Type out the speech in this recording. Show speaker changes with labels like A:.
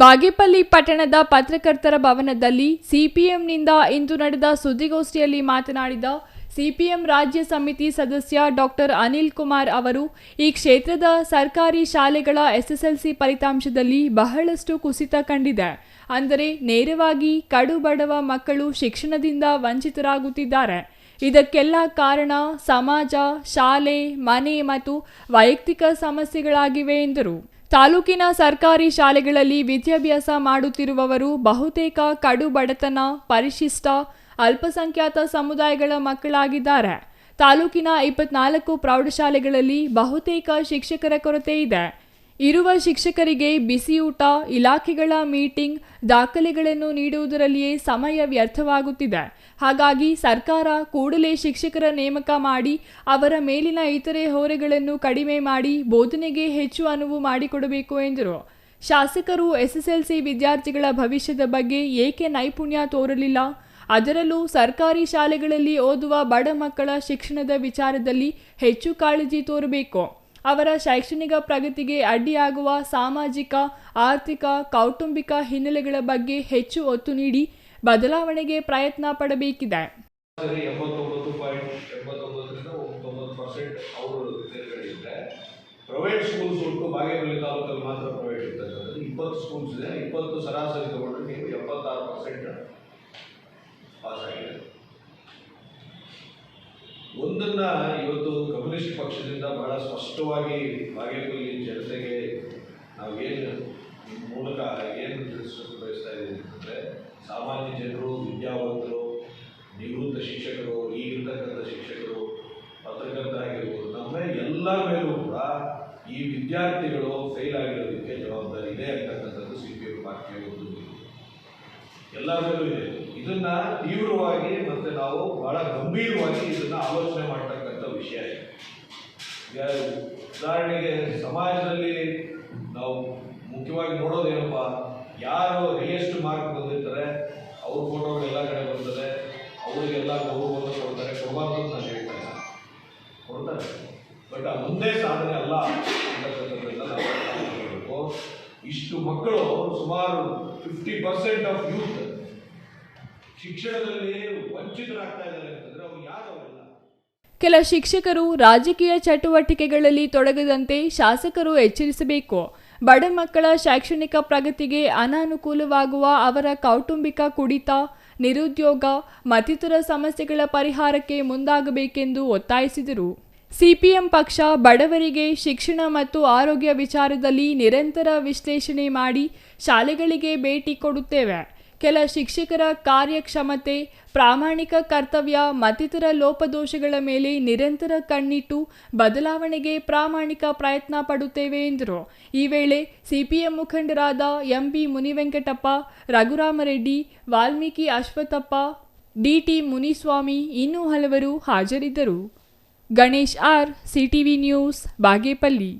A: ಬಾಗೇಪಲ್ಲಿ ಪಟ್ಟಣದ ಪತ್ರಕರ್ತರ ಭವನದಲ್ಲಿ ಸಿಪಿಎಂನಿಂದ ಇಂದು ನಡೆದ ಸುದ್ದಿಗೋಷ್ಠಿಯಲ್ಲಿ ಮಾತನಾಡಿದ ಸಿಪಿಎಂ ರಾಜ್ಯ ಸಮಿತಿ ಸದಸ್ಯ ಡಾಕ್ಟರ್ ಅನಿಲ್ ಕುಮಾರ್ ಅವರು, ಈ ಕ್ಷೇತ್ರದ ಸರ್ಕಾರಿ ಶಾಲೆಗಳ ಎಸ್ಎಸ್ಎಲ್ಸಿ ಫಲಿತಾಂಶದಲ್ಲಿ ಬಹಳಷ್ಟು ಕುಸಿತ ಕಂಡಿದೆ. ಅಂದರೆ ನೇರವಾಗಿ ಕಡು ಬಡವ ಮಕ್ಕಳು ಶಿಕ್ಷಣದಿಂದ ವಂಚಿತರಾಗುತ್ತಿದ್ದಾರೆ. ಇದಕ್ಕೆಲ್ಲ ಕಾರಣ ಸಮಾಜ, ಶಾಲೆ, ಮನೆ ಮತ್ತು ವೈಯಕ್ತಿಕ ಸಮಸ್ಯೆಗಳಾಗಿವೆ ಎಂದರು. ತಾಲೂಕಿನ ಸರ್ಕಾರಿ ಶಾಲೆಗಳಲ್ಲಿ ವಿದ್ಯಾಭ್ಯಾಸ ಮಾಡುತ್ತಿರುವವರು ಬಹುತೇಕ ಕಡು ಬಡತನ, ಪರಿಶಿಷ್ಟ, ಅಲ್ಪಸಂಖ್ಯಾತ ಸಮುದಾಯಗಳ ಮಕ್ಕಳಾಗಿದ್ದಾರೆ. ತಾಲೂಕಿನ ಇಪ್ಪತ್ನಾಲ್ಕು ಪ್ರೌಢಶಾಲೆಗಳಲ್ಲಿ ಬಹುತೇಕ ಶಿಕ್ಷಕರ ಕೊರತೆ ಇದೆ. ಇರುವ ಶಿಕ್ಷಕರಿಗೆ ಬಿಸಿಯೂಟ, ಇಲಾಖೆಗಳ ಮೀಟಿಂಗ್, ದಾಖಲೆಗಳನ್ನು ನೀಡುವುದರಲ್ಲಿಯೇ ಸಮಯ ವ್ಯರ್ಥವಾಗುತ್ತಿದೆ. ಹಾಗಾಗಿ ಸರ್ಕಾರ ಕೂಡಲೇ ಶಿಕ್ಷಕರ ನೇಮಕ ಮಾಡಿ, ಅವರ ಮೇಲಿನ ಇತರೆ ಹೊರೆಗಳನ್ನು ಕಡಿಮೆ ಮಾಡಿ, ಬೋಧನೆಗೆ ಹೆಚ್ಚು ಅನುವು ಮಾಡಿಕೊಡಬೇಕು ಎಂದರು. ಶಾಸಕರು ಎಸ್ಎಸ್ಎಲ್ಸಿ ವಿದ್ಯಾರ್ಥಿಗಳ ಭವಿಷ್ಯದ ಬಗ್ಗೆ ಏಕೆ ನೈಪುಣ್ಯ ತೋರಲಿಲ್ಲ? ಅದರಲ್ಲೂ ಸರ್ಕಾರಿ ಶಾಲೆಗಳಲ್ಲಿ ಓದುವ ಬಡ ಮಕ್ಕಳ ಶಿಕ್ಷಣದ ವಿಚಾರದಲ್ಲಿ ಹೆಚ್ಚು ಕಾಳಜಿ ತೋರಬೇಕು. ಅವರ ಶೈಕ್ಷಣಿಕ ಪ್ರಗತಿಗೆ ಅಡ್ಡಿಯಾಗುವ ಸಾಮಾಜಿಕ, ಆರ್ಥಿಕ, ಕೌಟುಂಬಿಕ ಹಿನ್ನೆಲೆಗಳ ಬಗ್ಗೆ ಹೆಚ್ಚು ಒತ್ತು ನೀಡಿ ಬದಲಾವಣೆಗೆ ಪ್ರಯತ್ನ ಪಡಬೇಕಿದೆ.
B: ಪ್ರೈವೇಟ್ ಸ್ಕೂಲ್ಸ್ ಉಂಟು ಬಾಗೇಪಲ್ಲಿ ತಾಲೂಕಲ್ಲಿ ಮಾತ್ರ ಪ್ರೈವೇಟ್ ಇರ್ತಕ್ಕಂಥದ್ದು. ಇಪ್ಪತ್ತು ಸ್ಕೂಲ್ಸ್ ಇದೆ, ಇಪ್ಪತ್ತು ಸರಾಸರಿ ತಗೊಂಡ್ರೆ ನೀವು ಎಪ್ಪತ್ತಾರು ಪರ್ಸೆಂಟ್ ಪಾಸ್ ಆಗಿದೆ ಒಂದನ್ನ ಇವತ್ತು ಕಮ್ಯುನಿಸ್ಟ್ ಪಕ್ಷದಿಂದ ಬಹಳ ಸ್ಪಷ್ಟವಾಗಿ ಬಾಗೇಪಲ್ಲಿ ಜನತೆಗೆ ನಾವು ಏನು ಮೂಲಕ ಏನು ತಿಳಿಸೋಕೆ ಬಯಸ್ತಾ ಇದ್ದೀವಿ ಅಂತಂದರೆ, ಸಾಮಾನ್ಯ ಜನರು, ವಿದ್ಯಾವಂತರು, ನಿವೃತ್ತ ಶಿಕ್ಷಕರು, ಈಗಿರ್ತಕ್ಕಂಥ ಶಿಕ್ಷಕರು, ಪತ್ರಕರ್ತರಾಗಿರ್ಬೋದು, ನಮ್ಮ ಎಲ್ಲ ಮೇಲೂ ಕೂಡ ಈ ವಿದ್ಯಾರ್ಥಿಗಳು ಫೇಲ್ ಆಗಿರೋದಕ್ಕೆ ಜವಾಬ್ದಾರಿ ಇದೆ ಅಂತಕ್ಕಂಥದ್ದು ಸಿ ಪಿ ಎಂ ಪಾರ್ಟಿಯ ಒಂದು. ಮೇಲೂ ಇದೆ. ಇದನ್ನ ತೀವ್ರವಾಗಿ ಮತ್ತೆ ನಾವು ಬಹಳ ಗಂಭೀರವಾಗಿ ಇದನ್ನ ಆಲೋಚನೆ ಮಾಡ್ತಕ್ಕಂಥ ವಿಷಯ ಇದೆ. ಈಗ ಉದಾಹರಣೆಗೆ ಸಮಾಜದಲ್ಲಿ ನಾವು ಮುಖ್ಯವಾಗಿ ನೋಡೋದೇನಪ್ಪ ಯಾರು ಹೈಯೆಸ್ಟ್ ಮಾರ್ಕ್ ಬಂದಿರ್ತಾರೆ, ಅವ್ರ ಫೋಟೋಗಳು ಎಲ್ಲ ಕಡೆ ಬರ್ತದೆ, ಅವರಿಗೆಲ್ಲ ಗೌರವವನ್ನು ಕೊಡ್ತಾರೆ ಕೊಡಬಾರ್ದು ನಾನು ಹೇಳ್ತಾ ಇಲ್ಲ ಕೊಡ್ತಾರೆ. ಬಟ್ ಮುಂದೆ ಸಾಧನೆ ಅಲ್ಲ ಅಂತಕ್ಕಂಥದ್ದನ್ನ ನಾವು ಇಷ್ಟು ಮಕ್ಕಳು ಸುಮಾರು ಫಿಫ್ಟಿ ಪರ್ಸೆಂಟ್ ಆಫ್ ಯೂತ್ ಶಿಕ್ಷಣದಲ್ಲಿ ವಂಚಿತರಾಗ್ತಾ ಇದ್ದಾರೆ ಅಂತಂದ್ರೆ ಅವ್ರು ಯಾರು
A: ಕೆಲ ಶಿಕ್ಷಕರು ರಾಜಕೀಯ ಚಟುವಟಿಕೆಗಳಲ್ಲಿ ತೊಡಗದಂತೆ ಶಾಸಕರು ಎಚ್ಚರಿಸಬೇಕು. ಬಡ ಮಕ್ಕಳ ಶೈಕ್ಷಣಿಕ ಪ್ರಗತಿಗೆ ಅನಾನುಕೂಲವಾಗುವ ಅವರ ಕೌಟುಂಬಿಕ ಕುಡಿತ, ನಿರುದ್ಯೋಗ, ಮತ್ತಿತರ ಸಮಸ್ಯೆಗಳ ಪರಿಹಾರಕ್ಕೆ ಮುಂದಾಗಬೇಕೆಂದು ಒತ್ತಾಯಿಸಿದರು. ಸಿಪಿಎಂ ಪಕ್ಷ ಬಡವರಿಗೆ ಶಿಕ್ಷಣ ಮತ್ತು ಆರೋಗ್ಯ ವಿಚಾರದಲ್ಲಿ ನಿರಂತರ ವಿಶ್ಲೇಷಣೆ ಮಾಡಿ ಶಾಲೆಗಳಿಗೆ ಭೇಟಿ ಕೊಡುತ್ತೇವೆ. ಕೆಲ ಶಿಕ್ಷಕರ ಕಾರ್ಯಕ್ಷಮತೆ, ಪ್ರಾಮಾಣಿಕ ಕರ್ತವ್ಯ, ಮತ್ತಿತರ ಲೋಪದೋಷಗಳ ಮೇಲೆ ನಿರಂತರ ಕಣ್ಣಿಟ್ಟು ಬದಲಾವಣೆಗೆ ಪ್ರಾಮಾಣಿಕ ಪ್ರಯತ್ನ ಪಡುತ್ತೇವೆ ಎಂದರು. ಈ ವೇಳೆ ಸಿಪಿಎಂ ಮುಖಂಡರಾದ ಎಂಪಿ ಮುನಿವೆಂಕಟಪ್ಪ, ರಘುರಾಮರೆಡ್ಡಿ, ವಾಲ್ಮೀಕಿ ಅಶ್ವಥಪ್ಪ ಡಿಟಿ ಮುನಿಸ್ವಾಮಿ ಇನ್ನೂ ಹಲವರು ಹಾಜರಿದ್ದರು. Ganesh R, CTV news, Bagepalli.